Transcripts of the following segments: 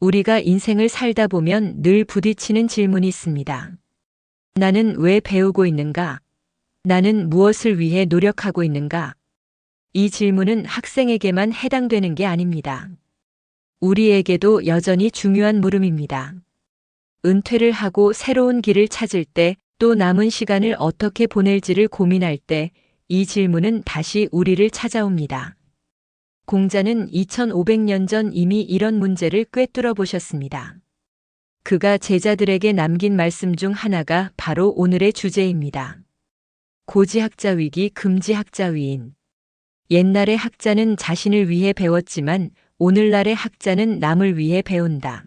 우리가 인생을 살다 보면 늘 부딪히는 질문이 있습니다. 나는 왜 배우고 있는가? 나는 무엇을 위해 노력하고 있는가? 이 질문은 학생에게만 해당되는 게 아닙니다. 우리에게도 여전히 중요한 물음입니다. 은퇴를 하고 새로운 길을 찾을 때 또 남은 시간을 어떻게 보낼지를 고민할 때 이 질문은 다시 우리를 찾아옵니다. 공자는 2500년 전 이미 이런 문제를 꿰뚫어 보셨습니다. 그가 제자들에게 남긴 말씀 중 하나가 바로 오늘의 주제입니다. 고지학자 위기 금지학자 위인. 옛날의 학자는 자신을 위해 배웠지만 오늘날의 학자는 남을 위해 배운다.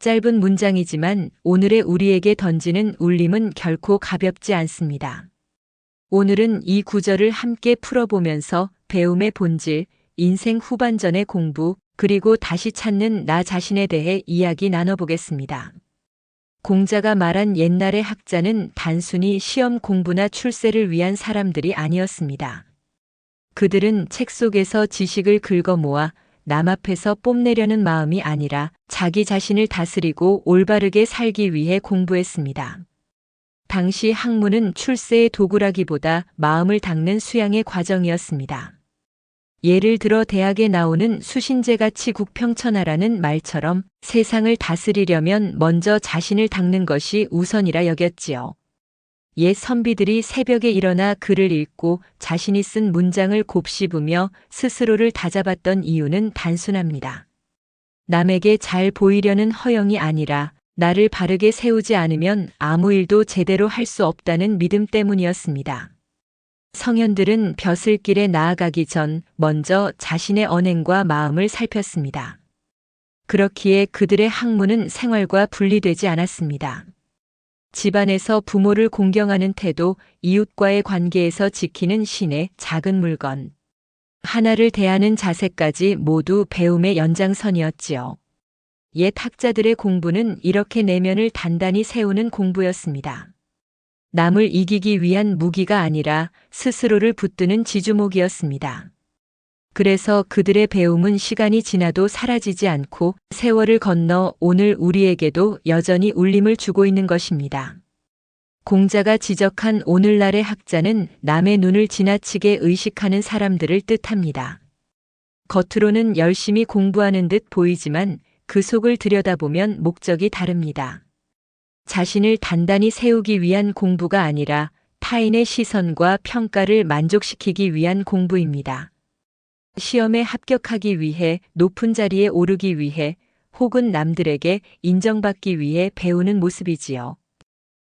짧은 문장이지만 오늘의 우리에게 던지는 울림은 결코 가볍지 않습니다. 오늘은 이 구절을 함께 풀어보면서 배움의 본질, 인생 후반전의 공부, 그리고 다시 찾는 나 자신에 대해 이야기 나눠보겠습니다. 공자가 말한 옛날의 학자는 단순히 시험 공부나 출세를 위한 사람들이 아니었습니다. 그들은 책 속에서 지식을 긁어 모아 남 앞에서 뽐내려는 마음이 아니라 자기 자신을 다스리고 올바르게 살기 위해 공부했습니다. 당시 학문은 출세의 도구라기보다 마음을 닦는 수양의 과정이었습니다. 예를 들어 대학에 나오는 수신제같이 국평천하라는 말처럼 세상을 다스리려면 먼저 자신을 닦는 것이 우선이라 여겼지요. 옛 선비들이 새벽에 일어나 글을 읽고 자신이 쓴 문장을 곱씹으며 스스로를 다잡았던 이유는 단순합니다. 남에게 잘 보이려는 허영이 아니라 나를 바르게 세우지 않으면 아무 일도 제대로 할 수 없다는 믿음 때문이었습니다. 성현들은 벼슬길에 나아가기 전 먼저 자신의 언행과 마음을 살폈습니다. 그렇기에 그들의 학문은 생활과 분리되지 않았습니다. 집안에서 부모를 공경하는 태도, 이웃과의 관계에서 지키는 신의 작은 물건. 하나를 대하는 자세까지 모두 배움의 연장선이었지요. 옛 학자들의 공부는 이렇게 내면을 단단히 세우는 공부였습니다. 남을 이기기 위한 무기가 아니라 스스로를 붙드는 지주목이었습니다. 그래서 그들의 배움은 시간이 지나도 사라지지 않고 세월을 건너 오늘 우리에게도 여전히 울림을 주고 있는 것입니다. 공자가 지적한 오늘날의 학자는 남의 눈을 지나치게 의식하는 사람들을 뜻합니다. 겉으로는 열심히 공부하는 듯 보이지만 그 속을 들여다보면 목적이 다릅니다. 자신을 단단히 세우기 위한 공부가 아니라 타인의 시선과 평가를 만족시키기 위한 공부입니다. 시험에 합격하기 위해 높은 자리에 오르기 위해 혹은 남들에게 인정받기 위해 배우는 모습이지요.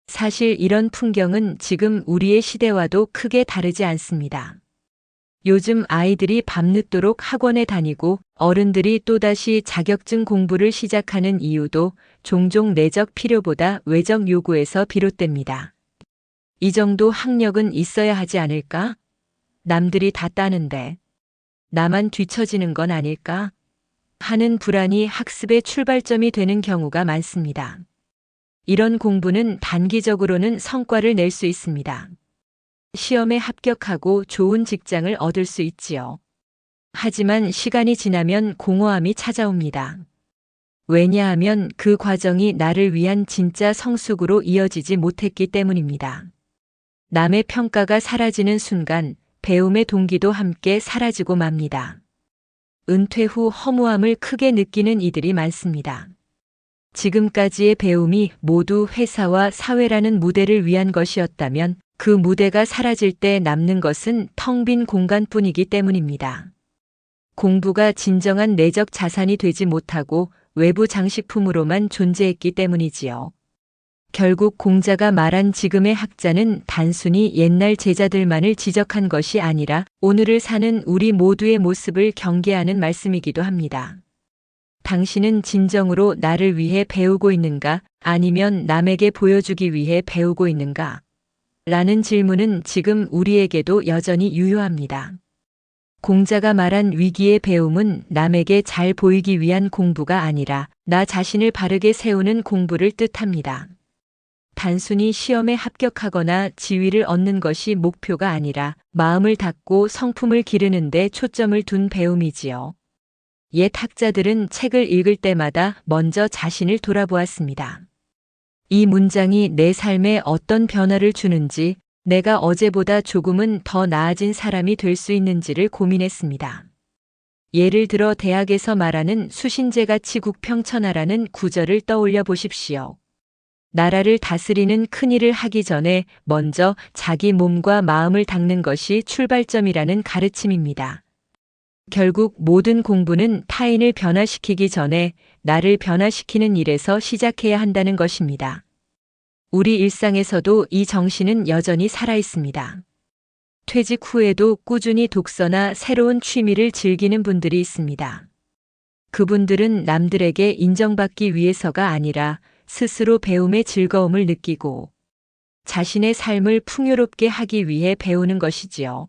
사실 이런 풍경은 지금 우리의 시대와도 크게 다르지 않습니다. 요즘 아이들이 밤늦도록 학원에 다니고 어른들이 또다시 자격증 공부를 시작하는 이유도 종종 내적 필요보다 외적 요구에서 비롯됩니다. 이 정도 학력은 있어야 하지 않을까? 남들이 다 따는데. 나만 뒤처지는 건 아닐까? 하는 불안이 학습의 출발점이 되는 경우가 많습니다. 이런 공부는 단기적으로는 성과를 낼 수 있습니다. 시험에 합격하고 좋은 직장을 얻을 수 있지요. 하지만 시간이 지나면 공허함이 찾아옵니다. 왜냐하면 그 과정이 나를 위한 진짜 성숙으로 이어지지 못했기 때문입니다. 남의 평가가 사라지는 순간 배움의 동기도 함께 사라지고 맙니다. 은퇴 후 허무함을 크게 느끼는 이들이 많습니다. 지금까지의 배움이 모두 회사와 사회라는 무대를 위한 것이었다면 그 무대가 사라질 때 남는 것은 텅 빈 공간뿐이기 때문입니다. 공부가 진정한 내적 자산이 되지 못하고 외부 장식품으로만 존재했기 때문이지요. 결국 공자가 말한 지금의 학자는 단순히 옛날 제자들만을 지적한 것이 아니라 오늘을 사는 우리 모두의 모습을 경계하는 말씀이기도 합니다. 당신은 진정으로 나를 위해 배우고 있는가 아니면 남에게 보여주기 위해 배우고 있는가? 라는 질문은 지금 우리에게도 여전히 유효합니다. 공자가 말한 위기의 배움은 남에게 잘 보이기 위한 공부가 아니라 나 자신을 바르게 세우는 공부를 뜻합니다. 단순히 시험에 합격하거나 지위를 얻는 것이 목표가 아니라 마음을 닫고 성품을 기르는 데 초점을 둔 배움이지요. 옛 학자들은 책을 읽을 때마다 먼저 자신을 돌아보았습니다. 이 문장이 내 삶에 어떤 변화를 주는지, 내가 어제보다 조금은 더 나아진 사람이 될 수 있는지를 고민했습니다. 예를 들어 대학에서 말하는 수신제같이 국평천하라는 구절을 떠올려 보십시오. 나라를 다스리는 큰일을 하기 전에 먼저 자기 몸과 마음을 닦는 것이 출발점이라는 가르침입니다. 결국 모든 공부는 타인을 변화시키기 전에 나를 변화시키는 일에서 시작해야 한다는 것입니다. 우리 일상에서도 이 정신은 여전히 살아 있습니다. 퇴직 후에도 꾸준히 독서나 새로운 취미를 즐기는 분들이 있습니다. 그분들은 남들에게 인정받기 위해서가 아니라 스스로 배움의 즐거움을 느끼고 자신의 삶을 풍요롭게 하기 위해 배우는 것이지요.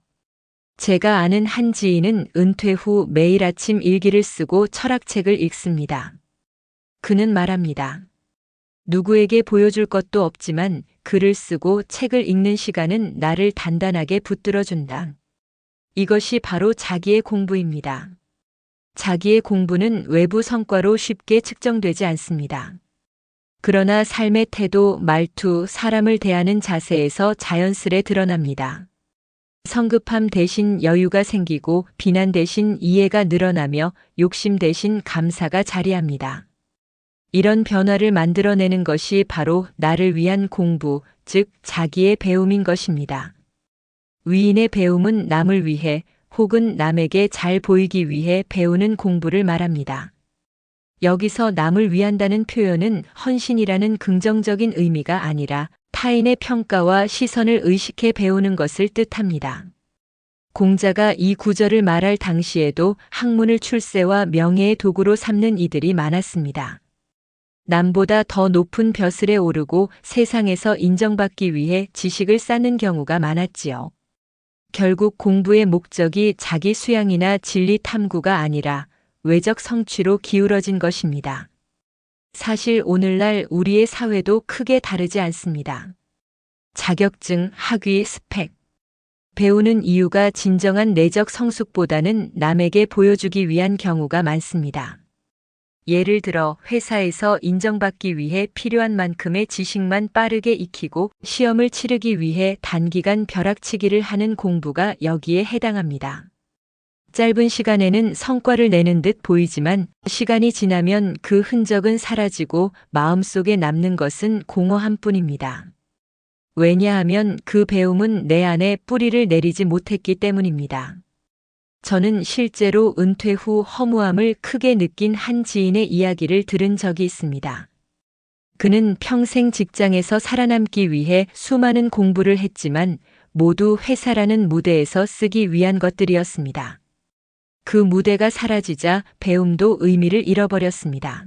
제가 아는 한 지인은 은퇴 후 매일 아침 일기를 쓰고 철학책을 읽습니다. 그는 말합니다. 누구에게 보여줄 것도 없지만 글을 쓰고 책을 읽는 시간은 나를 단단하게 붙들어준다. 이것이 바로 자기의 공부입니다. 자기의 공부는 외부 성과로 쉽게 측정되지 않습니다. 그러나 삶의 태도, 말투, 사람을 대하는 자세에서 자연스레 드러납니다. 성급함 대신 여유가 생기고 비난 대신 이해가 늘어나며 욕심 대신 감사가 자리합니다. 이런 변화를 만들어내는 것이 바로 나를 위한 공부, 즉 자기의 배움인 것입니다. 위인의 배움은 남을 위해 혹은 남에게 잘 보이기 위해 배우는 공부를 말합니다. 여기서 남을 위한다는 표현은 헌신이라는 긍정적인 의미가 아니라 타인의 평가와 시선을 의식해 배우는 것을 뜻합니다. 공자가 이 구절을 말할 당시에도 학문을 출세와 명예의 도구로 삼는 이들이 많았습니다. 남보다 더 높은 벼슬에 오르고 세상에서 인정받기 위해 지식을 쌓는 경우가 많았지요. 결국 공부의 목적이 자기 수양이나 진리 탐구가 아니라 외적 성취로 기울어진 것입니다. 사실 오늘날 우리의 사회도 크게 다르지 않습니다. 자격증, 학위, 스펙. 배우는 이유가 진정한 내적 성숙보다는 남에게 보여주기 위한 경우가 많습니다. 예를 들어 회사에서 인정받기 위해 필요한 만큼의 지식만 빠르게 익히고 시험을 치르기 위해 단기간 벼락치기를 하는 공부가 여기에 해당합니다. 짧은 시간에는 성과를 내는 듯 보이지만 시간이 지나면 그 흔적은 사라지고 마음속에 남는 것은 공허함 뿐입니다. 왜냐하면 그 배움은 내 안에 뿌리를 내리지 못했기 때문입니다. 저는 실제로 은퇴 후 허무함을 크게 느낀 한 지인의 이야기를 들은 적이 있습니다. 그는 평생 직장에서 살아남기 위해 수많은 공부를 했지만 모두 회사라는 무대에서 쓰기 위한 것들이었습니다. 그 무대가 사라지자 배움도 의미를 잃어버렸습니다.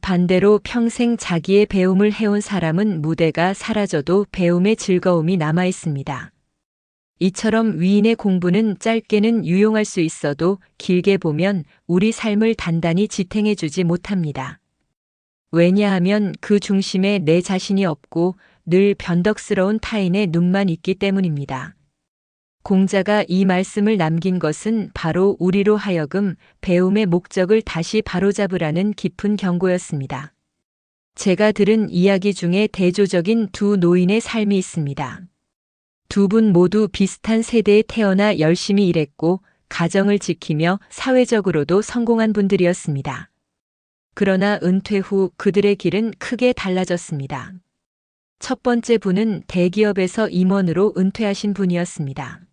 반대로 평생 자기의 배움을 해온 사람은 무대가 사라져도 배움의 즐거움이 남아 있습니다. 이처럼 위인의 공부는 짧게는 유용할 수 있어도 길게 보면 우리 삶을 단단히 지탱해 주지 못합니다. 왜냐하면 그 중심에 내 자신이 없고 늘 변덕스러운 타인의 눈만 있기 때문입니다. 공자가 이 말씀을 남긴 것은 바로 우리로 하여금 배움의 목적을 다시 바로잡으라는 깊은 경고였습니다. 제가 들은 이야기 중에 대조적인 두 노인의 삶이 있습니다. 두 분 모두 비슷한 세대에 태어나 열심히 일했고 가정을 지키며 사회적으로도 성공한 분들이었습니다. 그러나 은퇴 후 그들의 길은 크게 달라졌습니다. 첫 번째 분은 대기업에서 임원으로 은퇴하신 분이었습니다.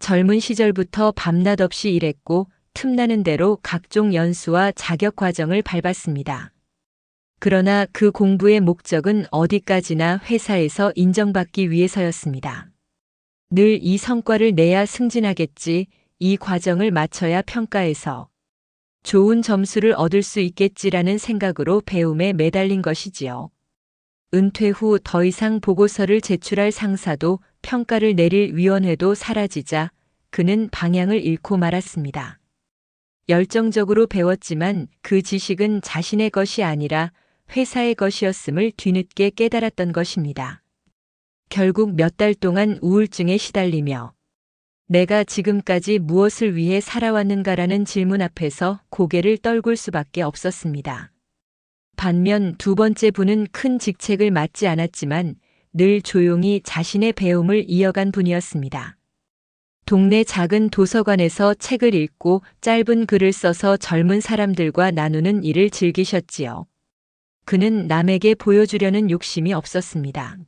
젊은 시절부터 밤낮 없이 일했고 틈나는 대로 각종 연수와 자격 과정을 밟았습니다. 그러나 그 공부의 목적은 어디까지나 회사에서 인정받기 위해서였습니다. 늘 이 성과를 내야 승진하겠지, 이 과정을 마쳐야 평가해서 좋은 점수를 얻을 수 있겠지라는 생각으로 배움에 매달린 것이지요. 은퇴 후 더 이상 보고서를 제출할 상사도 평가를 내릴 위원회도 사라지자 그는 방향을 잃고 말았습니다. 열정적으로 배웠지만 그 지식은 자신의 것이 아니라 회사의 것이었음을 뒤늦게 깨달았던 것입니다. 결국 몇 달 동안 우울증에 시달리며 내가 지금까지 무엇을 위해 살아왔는가라는 질문 앞에서 고개를 떨굴 수밖에 없었습니다. 반면 두 번째 분은 큰 직책을 맡지 않았지만 늘 조용히 자신의 배움을 이어간 분이었습니다. 동네 작은 도서관에서 책을 읽고 짧은 글을 써서 젊은 사람들과 나누는 일을 즐기셨지요. 그는 남에게 보여주려는 욕심이 없었습니다.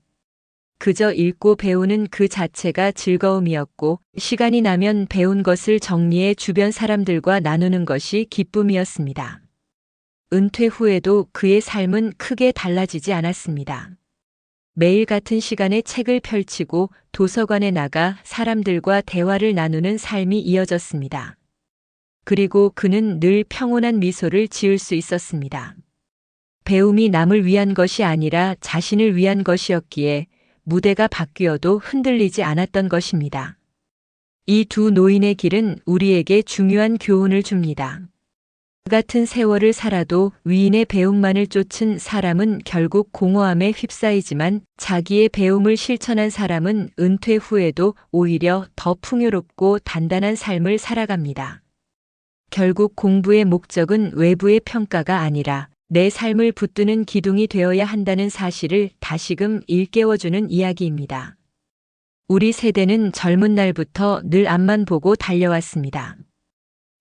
그저 읽고 배우는 그 자체가 즐거움이었고 시간이 나면 배운 것을 정리해 주변 사람들과 나누는 것이 기쁨이었습니다. 은퇴 후에도 그의 삶은 크게 달라지지 않았습니다. 매일 같은 시간에 책을 펼치고 도서관에 나가 사람들과 대화를 나누는 삶이 이어졌습니다. 그리고 그는 늘 평온한 미소를 지을 수 있었습니다. 배움이 남을 위한 것이 아니라 자신을 위한 것이었기에 무대가 바뀌어도 흔들리지 않았던 것입니다. 이 두 노인의 길은 우리에게 중요한 교훈을 줍니다. 같은 세월을 살아도 위인의 배움만을 쫓은 사람은 결국 공허함에 휩싸이지만 자기의 배움을 실천한 사람은 은퇴 후에도 오히려 더 풍요롭고 단단한 삶을 살아갑니다. 결국 공부의 목적은 외부의 평가가 아니라 내 삶을 붙드는 기둥이 되어야 한다는 사실을 다시금 일깨워주는 이야기입니다. 우리 세대는 젊은 날부터 늘 앞만 보고 달려왔습니다.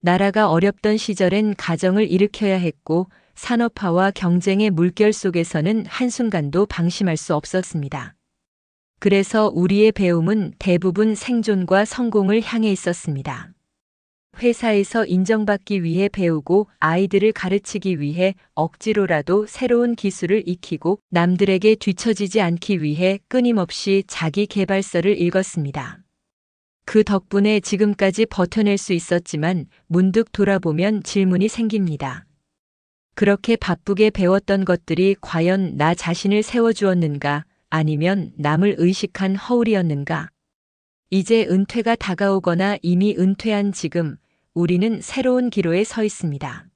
나라가 어렵던 시절엔 가정을 일으켜야 했고 산업화와 경쟁의 물결 속에서는 한순간도 방심할 수 없었습니다. 그래서 우리의 배움은 대부분 생존과 성공을 향해 있었습니다. 회사에서 인정받기 위해 배우고 아이들을 가르치기 위해 억지로라도 새로운 기술을 익히고 남들에게 뒤처지지 않기 위해 끊임없이 자기 개발서를 읽었습니다. 그 덕분에 지금까지 버텨낼 수 있었지만 문득 돌아보면 질문이 생깁니다. 그렇게 바쁘게 배웠던 것들이 과연 나 자신을 세워주었는가 아니면 남을 의식한 허울이었는가? 이제 은퇴가 다가오거나 이미 은퇴한 지금 우리는 새로운 기로에 서 있습니다.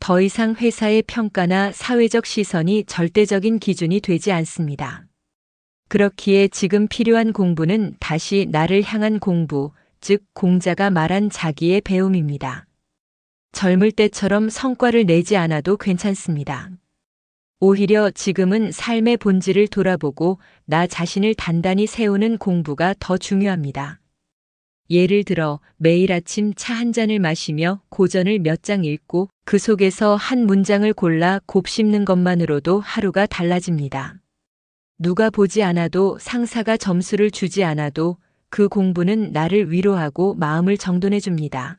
더 이상 회사의 평가나 사회적 시선이 절대적인 기준이 되지 않습니다. 그렇기에 지금 필요한 공부는 다시 나를 향한 공부, 즉 공자가 말한 자기의 배움입니다. 젊을 때처럼 성과를 내지 않아도 괜찮습니다. 오히려 지금은 삶의 본질을 돌아보고 나 자신을 단단히 세우는 공부가 더 중요합니다. 예를 들어 매일 아침 차 한 잔을 마시며 고전을 몇 장 읽고 그 속에서 한 문장을 골라 곱씹는 것만으로도 하루가 달라집니다. 누가 보지 않아도 상사가 점수를 주지 않아도 그 공부는 나를 위로하고 마음을 정돈해 줍니다.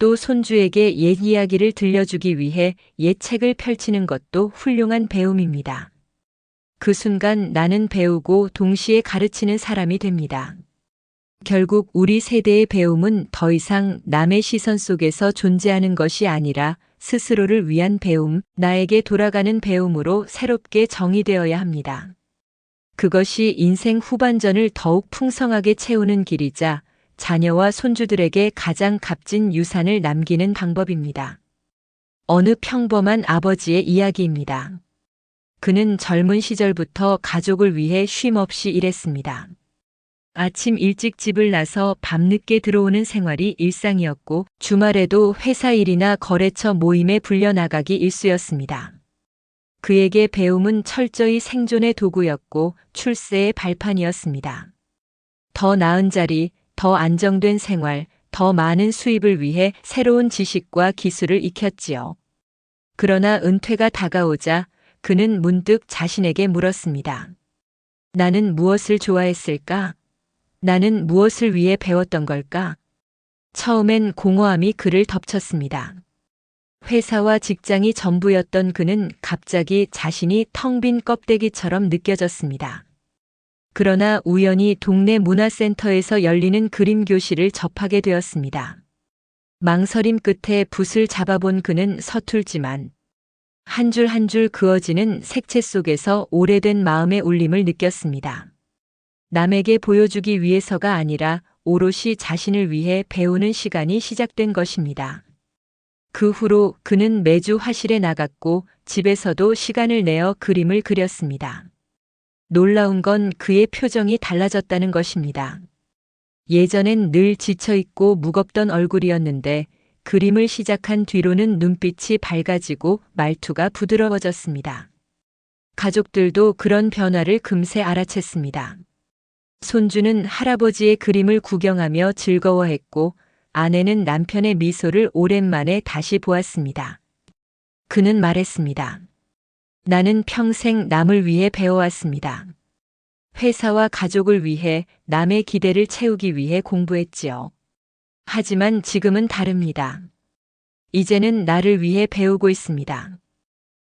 또 손주에게 옛 이야기를 들려주기 위해 옛 책을 펼치는 것도 훌륭한 배움입니다. 그 순간 나는 배우고 동시에 가르치는 사람이 됩니다. 결국 우리 세대의 배움은 더 이상 남의 시선 속에서 존재하는 것이 아니라 스스로를 위한 배움, 나에게 돌아가는 배움으로 새롭게 정의되어야 합니다. 그것이 인생 후반전을 더욱 풍성하게 채우는 길이자 자녀와 손주들에게 가장 값진 유산을 남기는 방법입니다. 어느 평범한 아버지의 이야기입니다. 그는 젊은 시절부터 가족을 위해 쉼없이 일했습니다. 아침 일찍 집을 나서 밤늦게 들어오는 생활이 일상이었고 주말에도 회사 일이나 거래처 모임에 불려나가기 일쑤였습니다. 그에게 배움은 철저히 생존의 도구였고 출세의 발판이었습니다. 더 나은 자리, 더 안정된 생활, 더 많은 수입을 위해 새로운 지식과 기술을 익혔지요. 그러나 은퇴가 다가오자 그는 문득 자신에게 물었습니다. 나는 무엇을 좋아했을까? 나는 무엇을 위해 배웠던 걸까? 처음엔 공허함이 그를 덮쳤습니다. 회사와 직장이 전부였던 그는 갑자기 자신이 텅 빈 껍데기처럼 느껴졌습니다. 그러나 우연히 동네 문화센터에서 열리는 그림 교실을 접하게 되었습니다. 망설임 끝에 붓을 잡아본 그는 서툴지만 한 줄 한 줄 그어지는 색채 속에서 오래된 마음의 울림을 느꼈습니다. 남에게 보여주기 위해서가 아니라 오롯이 자신을 위해 배우는 시간이 시작된 것입니다. 그 후로 그는 매주 화실에 나갔고 집에서도 시간을 내어 그림을 그렸습니다. 놀라운 건 그의 표정이 달라졌다는 것입니다. 예전엔 늘 지쳐있고 무겁던 얼굴이었는데 그림을 시작한 뒤로는 눈빛이 밝아지고 말투가 부드러워졌습니다. 가족들도 그런 변화를 금세 알아챘습니다. 손주는 할아버지의 그림을 구경하며 즐거워했고 아내는 남편의 미소를 오랜만에 다시 보았습니다. 그는 말했습니다. 나는 평생 남을 위해 배워왔습니다. 회사와 가족을 위해 남의 기대를 채우기 위해 공부했지요. 하지만 지금은 다릅니다. 이제는 나를 위해 배우고 있습니다.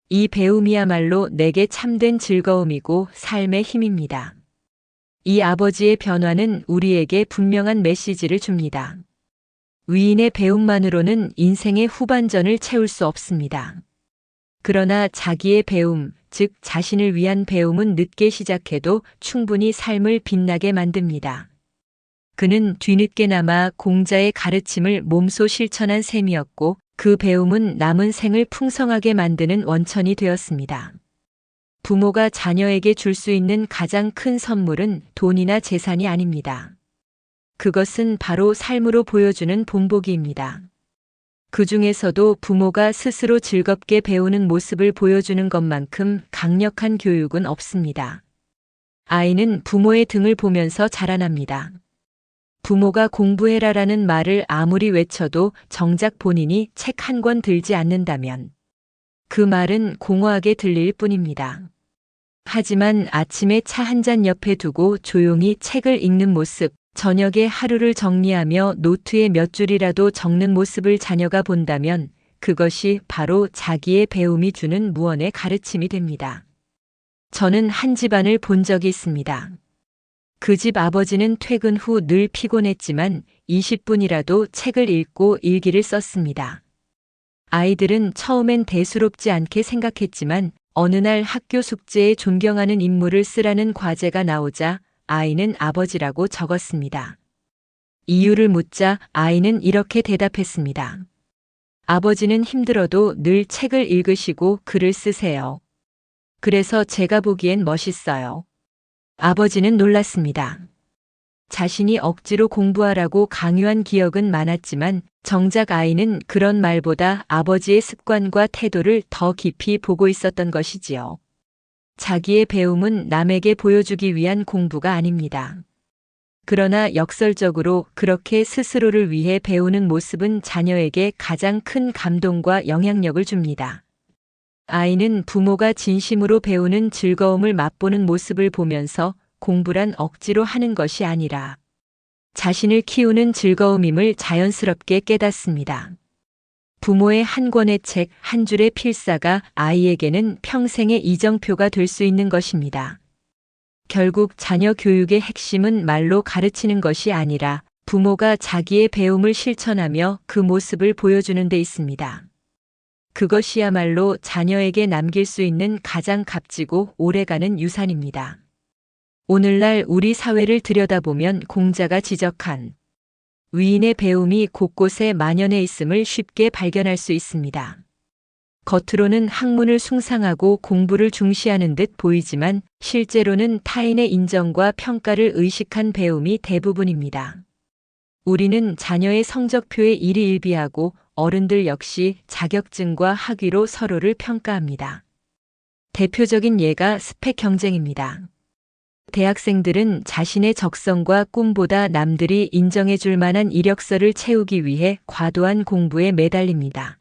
이 배움이야말로 내게 참된 즐거움이고 삶의 힘입니다. 이 아버지의 변화는 우리에게 분명한 메시지를 줍니다. 위인의 배움만으로는 인생의 후반전을 채울 수 없습니다. 그러나 자기의 배움, 즉 자신을 위한 배움은 늦게 시작해도 충분히 삶을 빛나게 만듭니다. 그는 뒤늦게나마 공자의 가르침을 몸소 실천한 셈이었고 그 배움은 남은 생을 풍성하게 만드는 원천이 되었습니다. 부모가 자녀에게 줄 수 있는 가장 큰 선물은 돈이나 재산이 아닙니다. 그것은 바로 삶으로 보여주는 본보기입니다. 그 중에서도 부모가 스스로 즐겁게 배우는 모습을 보여주는 것만큼 강력한 교육은 없습니다. 아이는 부모의 등을 보면서 자라납니다. 부모가 공부해라라는 말을 아무리 외쳐도 정작 본인이 책 한 권 들지 않는다면 그 말은 공허하게 들릴 뿐입니다. 하지만 아침에 차 한 잔 옆에 두고 조용히 책을 읽는 모습, 저녁에 하루를 정리하며 노트에 몇 줄이라도 적는 모습을 자녀가 본다면 그것이 바로 자기의 배움이 주는 무언의 가르침이 됩니다. 저는 한 집안을 본 적이 있습니다. 그 집 아버지는 퇴근 후 늘 피곤했지만 20분이라도 책을 읽고 일기를 썼습니다. 아이들은 처음엔 대수롭지 않게 생각했지만 어느 날 학교 숙제에 존경하는 인물을 쓰라는 과제가 나오자 아이는 아버지라고 적었습니다. 이유를 묻자 아이는 이렇게 대답했습니다. 아버지는 힘들어도 늘 책을 읽으시고 글을 쓰세요. 그래서 제가 보기엔 멋있어요. 아버지는 놀랐습니다. 자신이 억지로 공부하라고 강요한 기억은 많았지만 정작 아이는 그런 말보다 아버지의 습관과 태도를 더 깊이 보고 있었던 것이지요. 자기의 배움은 남에게 보여주기 위한 공부가 아닙니다. 그러나 역설적으로 그렇게 스스로를 위해 배우는 모습은 자녀에게 가장 큰 감동과 영향력을 줍니다. 아이는 부모가 진심으로 배우는 즐거움을 맛보는 모습을 보면서 공부란 억지로 하는 것이 아니라 자신을 키우는 즐거움임을 자연스럽게 깨닫습니다. 부모의 한 권의 책, 한 줄의 필사가 아이에게는 평생의 이정표가 될 수 있는 것입니다. 결국 자녀 교육의 핵심은 말로 가르치는 것이 아니라 부모가 자기의 배움을 실천하며 그 모습을 보여주는 데 있습니다. 그것이야말로 자녀에게 남길 수 있는 가장 값지고 오래가는 유산입니다. 오늘날 우리 사회를 들여다보면 공자가 지적한 위인의 배움이 곳곳에 만연해 있음을 쉽게 발견할 수 있습니다. 겉으로는 학문을 숭상하고 공부를 중시하는 듯 보이지만 실제로는 타인의 인정과 평가를 의식한 배움이 대부분입니다. 우리는 자녀의 성적표에 일희일비하고 어른들 역시 자격증과 학위로 서로를 평가합니다. 대표적인 예가 스펙 경쟁입니다. 대학생들은 자신의 적성과 꿈보다 남들이 인정해 줄 만한 이력서를 채우기 위해 과도한 공부에 매달립니다.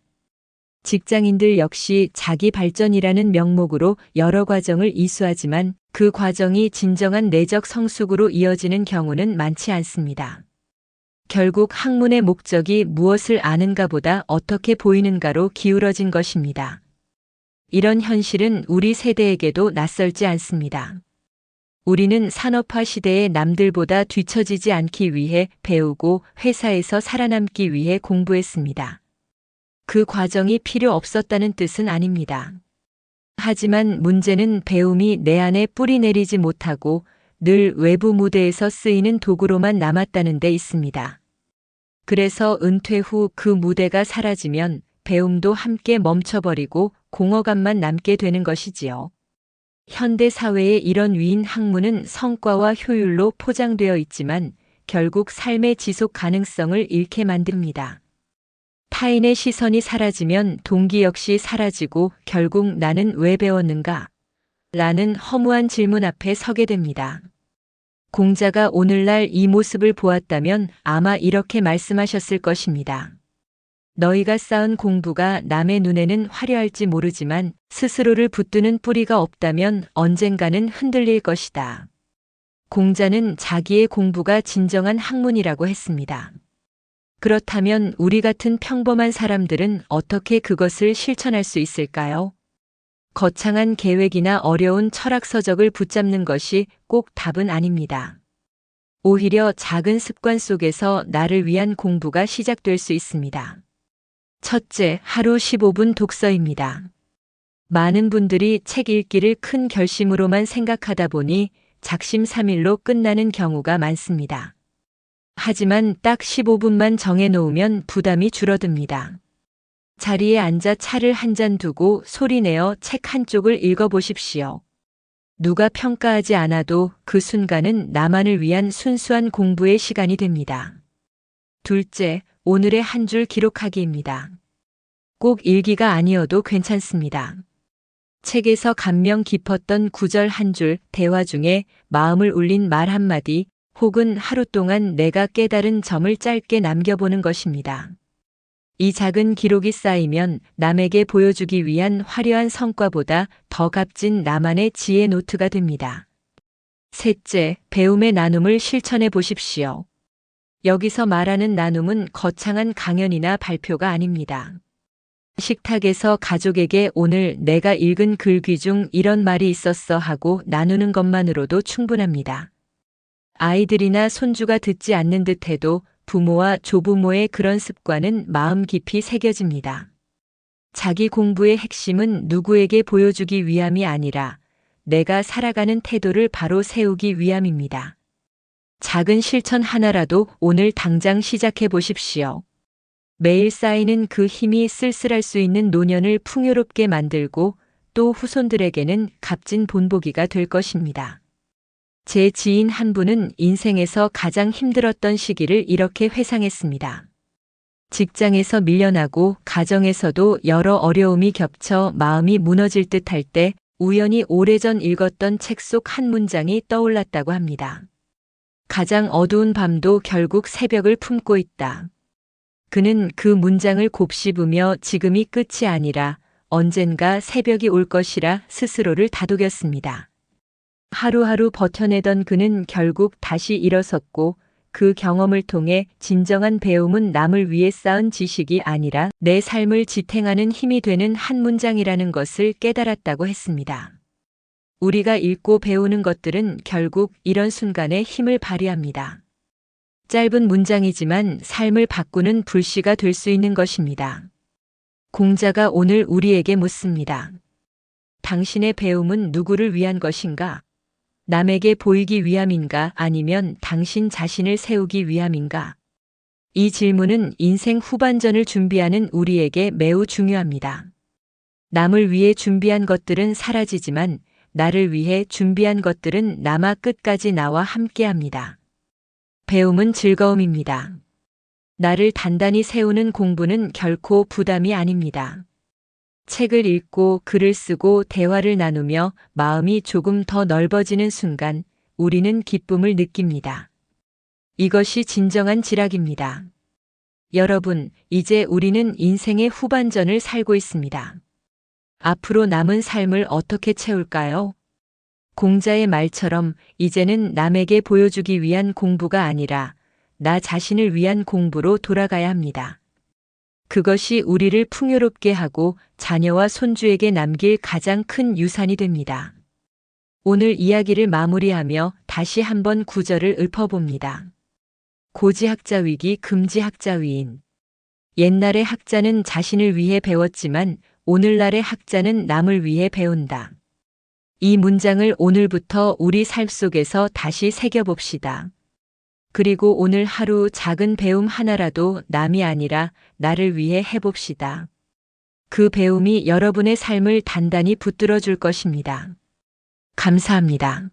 직장인들 역시 자기 발전이라는 명목으로 여러 과정을 이수하지만 그 과정이 진정한 내적 성숙으로 이어지는 경우는 많지 않습니다. 결국 학문의 목적이 무엇을 아는가 보다 어떻게 보이는가로 기울어진 것입니다. 이런 현실은 우리 세대에게도 낯설지 않습니다. 우리는 산업화 시대에 남들보다 뒤처지지 않기 위해 배우고 회사에서 살아남기 위해 공부했습니다. 그 과정이 필요 없었다는 뜻은 아닙니다. 하지만 문제는 배움이 내 안에 뿌리 내리지 못하고 늘 외부 무대에서 쓰이는 도구로만 남았다는 데 있습니다. 그래서 은퇴 후 그 무대가 사라지면 배움도 함께 멈춰버리고 공허감만 남게 되는 것이지요. 현대 사회의 이런 위인 학문은 성과와 효율로 포장되어 있지만 결국 삶의 지속 가능성을 잃게 만듭니다. 타인의 시선이 사라지면 동기 역시 사라지고 결국 나는 왜 배웠는가? 라는 허무한 질문 앞에 서게 됩니다. 공자가 오늘날 이 모습을 보았다면 아마 이렇게 말씀하셨을 것입니다. 너희가 쌓은 공부가 남의 눈에는 화려할지 모르지만 스스로를 붙드는 뿌리가 없다면 언젠가는 흔들릴 것이다. 공자는 자기의 공부가 진정한 학문이라고 했습니다. 그렇다면 우리 같은 평범한 사람들은 어떻게 그것을 실천할 수 있을까요? 거창한 계획이나 어려운 철학 서적을 붙잡는 것이 꼭 답은 아닙니다. 오히려 작은 습관 속에서 나를 위한 공부가 시작될 수 있습니다. 첫째, 하루 15분 독서입니다. 많은 분들이 책 읽기를 큰 결심으로만 생각하다 보니 작심삼일로 끝나는 경우가 많습니다. 하지만 딱 15분만 정해놓으면 부담이 줄어듭니다. 자리에 앉아 차를 한 잔 두고 소리내어 책 한쪽을 읽어보십시오. 누가 평가하지 않아도 그 순간은 나만을 위한 순수한 공부의 시간이 됩니다. 둘째, 오늘의 한 줄 기록하기입니다. 꼭 일기가 아니어도 괜찮습니다. 책에서 감명 깊었던 구절 한 줄, 대화 중에 마음을 울린 말 한마디, 혹은 하루 동안 내가 깨달은 점을 짧게 남겨보는 것입니다. 이 작은 기록이 쌓이면 남에게 보여주기 위한 화려한 성과보다 더 값진 나만의 지혜 노트가 됩니다. 셋째, 배움의 나눔을 실천해 보십시오. 여기서 말하는 나눔은 거창한 강연이나 발표가 아닙니다. 식탁에서 가족에게 오늘 내가 읽은 글귀 중 이런 말이 있었어 하고 나누는 것만으로도 충분합니다. 아이들이나 손주가 듣지 않는 듯 해도 부모와 조부모의 그런 습관은 마음 깊이 새겨집니다. 자기 공부의 핵심은 누구에게 보여주기 위함이 아니라 내가 살아가는 태도를 바로 세우기 위함입니다. 작은 실천 하나라도 오늘 당장 시작해 보십시오. 매일 쌓이는 그 힘이 쓸쓸할 수 있는 노년을 풍요롭게 만들고 또 후손들에게는 값진 본보기가 될 것입니다. 제 지인 한 분은 인생에서 가장 힘들었던 시기를 이렇게 회상했습니다. 직장에서 밀려나고 가정에서도 여러 어려움이 겹쳐 마음이 무너질 듯 할 때 우연히 오래전 읽었던 책 속 한 문장이 떠올랐다고 합니다. 가장 어두운 밤도 결국 새벽을 품고 있다. 그는 그 문장을 곱씹으며 지금이 끝이 아니라 언젠가 새벽이 올 것이라 스스로를 다독였습니다. 하루하루 버텨내던 그는 결국 다시 일어섰고 그 경험을 통해 진정한 배움은 남을 위해 쌓은 지식이 아니라 내 삶을 지탱하는 힘이 되는 한 문장이라는 것을 깨달았다고 했습니다. 우리가 읽고 배우는 것들은 결국 이런 순간에 힘을 발휘합니다. 짧은 문장이지만 삶을 바꾸는 불씨가 될 수 있는 것입니다. 공자가 오늘 우리에게 묻습니다. 당신의 배움은 누구를 위한 것인가? 남에게 보이기 위함인가 아니면 당신 자신을 세우기 위함인가? 이 질문은 인생 후반전을 준비하는 우리에게 매우 중요합니다. 남을 위해 준비한 것들은 사라지지만 나를 위해 준비한 것들은 남아 끝까지 나와 함께 합니다. 배움은 즐거움입니다. 나를 단단히 세우는 공부는 결코 부담이 아닙니다. 책을 읽고 글을 쓰고 대화를 나누며 마음이 조금 더 넓어지는 순간 우리는 기쁨을 느낍니다. 이것이 진정한 지락입니다. 여러분, 이제 우리는 인생의 후반전을 살고 있습니다. 앞으로 남은 삶을 어떻게 채울까요? 공자의 말처럼 이제는 남에게 보여주기 위한 공부가 아니라 나 자신을 위한 공부로 돌아가야 합니다. 그것이 우리를 풍요롭게 하고 자녀와 손주에게 남길 가장 큰 유산이 됩니다. 오늘 이야기를 마무리하며 다시 한번 구절을 읊어봅니다. 고지학자 위기 금지학자 위인. 옛날의 학자는 자신을 위해 배웠지만 오늘날의 학자는 남을 위해 배운다. 이 문장을 오늘부터 우리 삶 속에서 다시 새겨봅시다. 그리고 오늘 하루 작은 배움 하나라도 남이 아니라 나를 위해 해봅시다. 그 배움이 여러분의 삶을 단단히 붙들어 줄 것입니다. 감사합니다.